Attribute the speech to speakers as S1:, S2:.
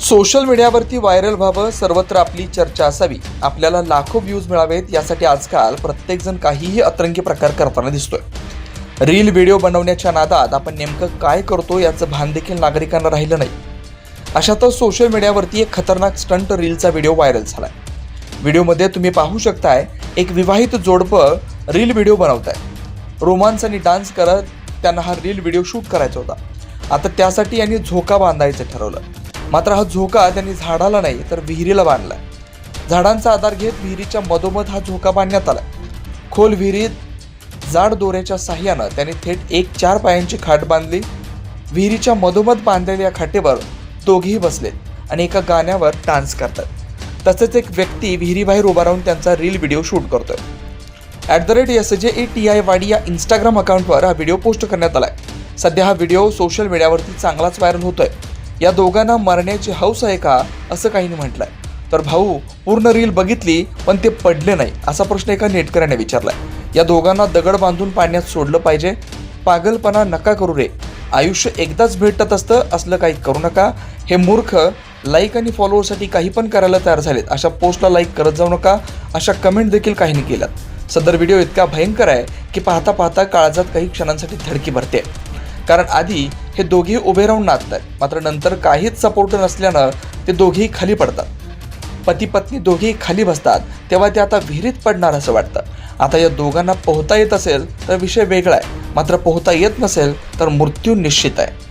S1: Social मीडियावरती viral व्हावं सर्वत्र आपली चर्चा असावी. आपल्याला लाखो व्ह्यूज मिळावेत यासाठी आजकाल प्रत्येकजण काहीही अतरंगी प्रकार करताना दिसतोय. रील व्हिडिओ बनवण्याच्या नादात आपण नेमकं काय करतो याचं भान देखील नागरिकांना राहिलं नाही. अशातच सोशल मीडियावरती एक खतरनाक स्टंट रीलचा व्हिडिओ व्हायरल झालाय. व्हिडिओमध्ये तुम्ही पाहू शकताय एक विवाहित जोडपं रील व्हिडिओ बनवत आहे रोमांस आणि डान्स करत त्यांना हा रील व्हिडिओ शूट करायचा होता. आता त्यासाठी यांनी झोका बांधायचं ठरवलं. मात्र हा झोका त्यांनी झाडाला नाही तर विहिरीला बांधला. झाडांचा आधार घेत विहिरीच्या मधोमध हा झोका बांधण्यात आला. खोल विहिरीत जाड दोऱ्याच्या साह्यानं त्यांनी थेट एक चार पायांची खाट बांधली. विहिरीच्या मधोमध बांधलेल्या खाटेवर दोघेही बसलेत आणि एका गाण्यावर डान्स करतात. तसेच एक व्यक्ती विहिरीबाहेर उभा राहून त्यांचा रील व्हिडिओ शूट करतोय. At the rate S J A T I वाडी या इंस्टाग्राम अकाउंटवर हा व्हिडिओ पोस्ट करण्यात आला आहे सध्या हा व्हिडिओ सोशल मीडियावरती चांगलाच व्हायरल होतोय. या दोघांना मरण्याची हौस आहे का असं काहींनी म्हटलंय. तर भाऊ पूर्ण रील बघितली पण ते पडले नाही असा प्रश्न एका नेटकऱ्याने विचारलाय. या दोघांना दगड बांधून पाण्यात सोडलं पाहिजे. पागलपणा नका करू रे. आयुष्य एकदाच भेटत असतं असलं काही करू नका. हे मूर्ख लाईक आणि फॉलोअरसाठी काही पण करायला तयार झालेत अशा पोस्टला लाईक करत जाऊ नका. अशा कमेंट देखील काहींनी केल्यात. सदर व्हिडिओ इतका भयंकर आहे की पाहता पाहता काळजात काही क्षणांसाठी धडकी भरते कारण आधी हे दोघेही उभे राहून नाचतात मात्र नंतर काहीच सपोर्ट नसल्यानं ते दोघेही खाली पडतात. पती पत्नी दोघेही खाली बसतात. तेव्हा ते आता विहिरीत पडणार असं वाटतं. आता या दोघांना पोहता येत असेल तर विषय वेगळा आहे. मात्र पोहता येत नसेल तर मृत्यू निश्चित आहे.